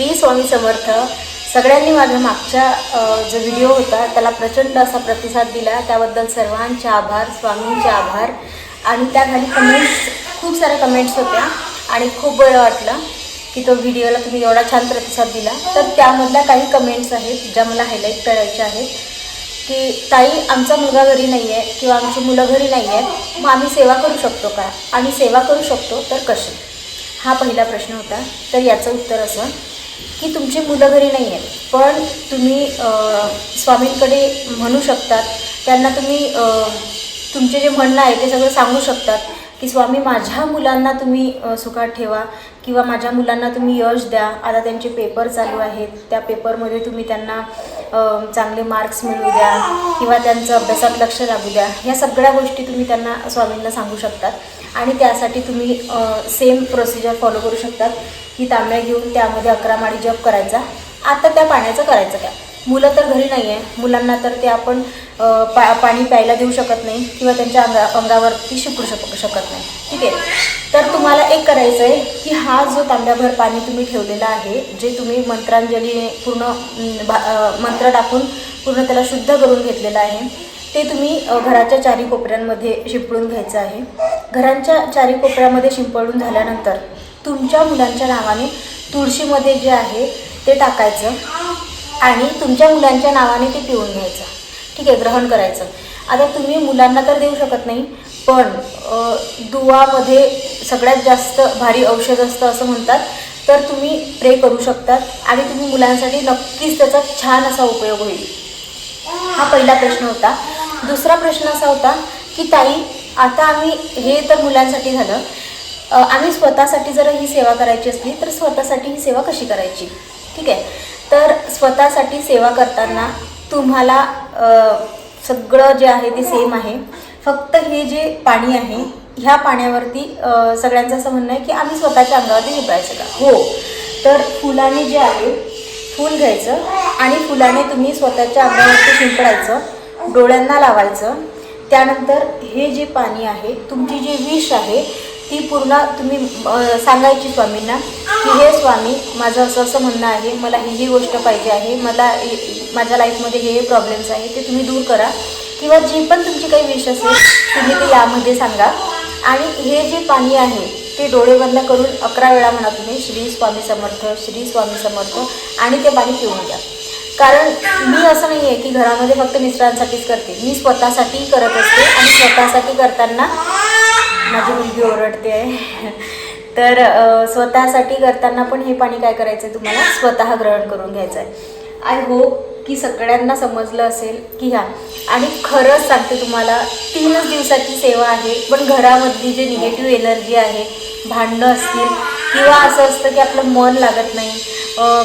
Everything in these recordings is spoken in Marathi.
श्री स्वामी समर्थ सगळ्यांनी माझ्या मागच्या जो व्हिडिओ होता त्याला प्रचंड असा प्रतिसाद दिला. त्याबद्दल सर्वांचे आभार स्वामींचे आभार. आणि त्याखाली कमेंट्स खूप साऱ्या कमेंट्स होत्या. आणि खूप बरं वाटलं की तो व्हिडिओला तुम्ही एवढा छान प्रतिसाद दिला. तर त्यामधल्या काही कमेंट्स आहेत ज्या मला हायलाईट करायच्या आहेत. की ताई आमचा मुलगा घरी नाही आहे किंवा आमची मुलं घरी नाही आहेत मग आम्ही सेवा करू शकतो का? आणि सेवा करू शकतो तर कशी? हा पहिला प्रश्न होता. तर याचं उत्तर असं की तुमची मुलं घरी नाही आहेत पण तुम्ही स्वामींकडे म्हणू शकतात. त्यांना तुम्ही तुमचे जे म्हणणं आहे ते सगळं सांगू शकतात की स्वामी माझ्या मुलांना तुम्ही सुखात ठेवा किंवा माझ्या मुलांना तुम्ही यश द्या. आता त्यांचे पेपर चालू आहेत. त्या पेपरमध्ये तुम्ही त्यांना चांगले मार्क्स मिळवू द्या किंवा त्यांचं अभ्यासात लक्ष लागू द्या. ह्या सगळ्या गोष्टी तुम्ही त्यांना स्वामींना सांगू शकतात. आणि त्यासाठी तुम्ही सेम प्रोसिजर फॉलो करू शकतात. की तांब्या घेऊन त्यामध्ये अकरा माळी जप करायचा. आता त्या पाण्याचं करायचं काय? मुलं तर घरी नाही आहे मुलांना तर ते आपण पा पाणी प्यायला देऊ शकत नाही किंवा त्यांच्या अंगा अंगावरती शिकू शक शकत नाही. ठीक आहे? तर तुम्हाला एक करायचं आहे की हा जो तांब्याभर पाणी तुम्ही ठेवलेला आहे जे तुम्ही मंत्रांजलीने पूर्ण भा मंत्र टाकून पूर्ण त्याला शुद्ध करून घेतलेलं आहे ते तुम्ही घराच्या चारी कोपऱ्यांमध्ये शिंपडून घ्यायचं आहे. घरांच्या चारी कोपऱ्यामध्ये शिंपडून झाल्यानंतर तुमच्या मुलांच्या नावाने तुळशीमध्ये जे आहे ते टाकायचं. आणि तुमच्या मुलांच्या नावाने ते पिऊन घ्यायचं. ठीक आहे ग्रहण करायचं. आता तुम्ही मुलांना तर देऊ शकत नाही पण दुवामध्ये सगळ्यात जास्त भारी औषध असतं असं म्हणतात तर तुम्ही प्रे करू शकतात आणि तुम्ही मुलांसाठी नक्कीच त्याचा छान असा उपयोग होईल. हा पहिला प्रश्न होता. दुसरा प्रश्न असा होता की ताई आता आम्ही हे तर मुलांसाठी झालं. आम्ही स्वतःसाठी जर ही सेवा करायची असली तर स्वतःसाठी ही सेवा कशी करायची? ठीक आहे. तर स्वतःसाठी सेवा करताना तुम्हाला सगळं जे आहे ते सेम आहे. फक्त हे जे पाणी आहे ह्या पाण्यावरती सगळ्यांचं असं म्हणणं आहे की आम्ही स्वतःच्या अंगावरती शिंपडायचं का? हो. तर फुलाने जे आहे फूल घ्यायचं आणि फुलाने तुम्ही स्वतःच्या अंगावरती शिंपडायचं डोळ्यांना लावायचं. त्यानंतर हे जे पाणी आहे तुमची जी विष आहे ती पूर्ण तुम्ही सांगायची स्वामींना की हे स्वामी माझं असं असं म्हणणं आहे मला ही ही गोष्ट पाहिजे आहे मला हे- माझ्या लाईफमध्ये हे हे प्रॉब्लेम्स आहे ते तुम्ही दूर करा. किंवा जी पण तुमची काही विश असेल तुम्ही ते यामध्ये सांगा. आणि हे जे पाणी आहे ते डोळे बंद करून अकरा वेळा म्हणा तुम्ही श्री स्वामी समर्थ श्री स्वामी समर्थ आणि ते पाणी पिऊन घ्या. कारण मी असं नाही आहे की घरामध्ये फक्त मिस्टरांसाठीच करते. मी स्वतःसाठीही करत असते आणि स्वतःसाठी करताना माझी मुलगी ओरडते. आहे तर स्वतःसाठी करताना पण हे पाणी काय करायचं आहे तुम्हाला? स्वतः ग्रहण करून घ्यायचं आहे आय होप की सगळ्यांना समजलं असेल की ह्या आणि खरंच सांगते तुम्हाला तीनच दिवसाची सेवा आहे पण घरामधली जी निगेटिव्ह एनर्जी आहे भांडणं असतील किंवा असं असतं की आपलं मन लागत नाही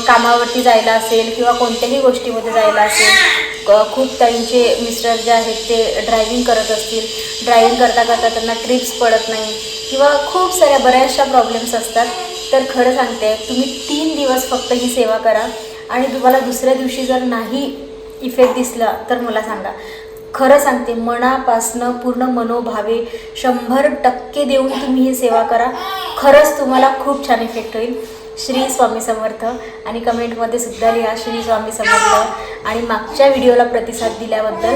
कामावरती जायला असेल किंवा कोणत्याही गोष्टीमध्ये जायला असेल खूप त्यांचे मिस्टर जे आहेत ते ड्रायव्हिंग करत असतील. ड्रायव्हिंग करता करता त्यांना ट्रिप्स पडत नाही. किंवा खूप साऱ्या बऱ्याचशा प्रॉब्लेम्स असतात. तर खरं सांगते तुम्ही तीन दिवस फक्त ही सेवा करा. आणि तुम्हाला दुसऱ्या दिवशी जर नाही इफेक्ट दिसला तर मला सांगा. खरं सांगते मनापासनं पूर्ण मनोभावे शंभर टक्के देऊन तुम्ही ही सेवा करा. खरंच तुम्हाला खूप छान इफेक्ट होईल. श्री स्वामी समर्थ. आणि कमेंटमध्ये सुद्धा लिहा श्री स्वामी समर्थ. आणि मागच्या व्हिडिओला प्रतिसाद दिल्याबद्दल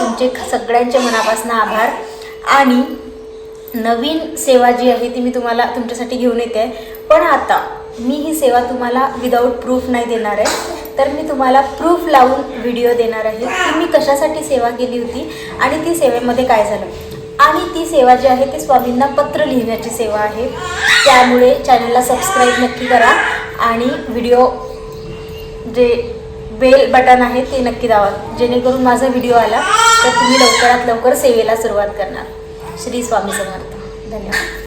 तुमचे ख- सगळ्यांचे मनापासून आभार. आणि नवीन सेवा जी आहे ती मी तुम्हाला तुमच्यासाठी घेऊन येते. आहे पण आता मी ही सेवा तुम्हाला विदाऊट प्रूफ नाही देणार आहे. तर मी तुम्हाला प्रूफ लावून व्हिडिओ देणार आहे की मी कशासाठी सेवा केली होती आणि ती सेवेमध्ये काय झालं. आणि ती सेवा जी आहे ती स्वामींना पत्र लिहिण्याची सेवा आहे. त्यामुळे चॅनलला सबस्क्राईब नक्की करा आणि व्हिडिओ जे बेल बटन आहे ते नक्की दावा जेणेकरून माझा व्हिडिओ आला तर तुम्ही लवकरात लवकर सेवेला सुरुवात करणार. श्री स्वामी समर्थ. धन्यवाद.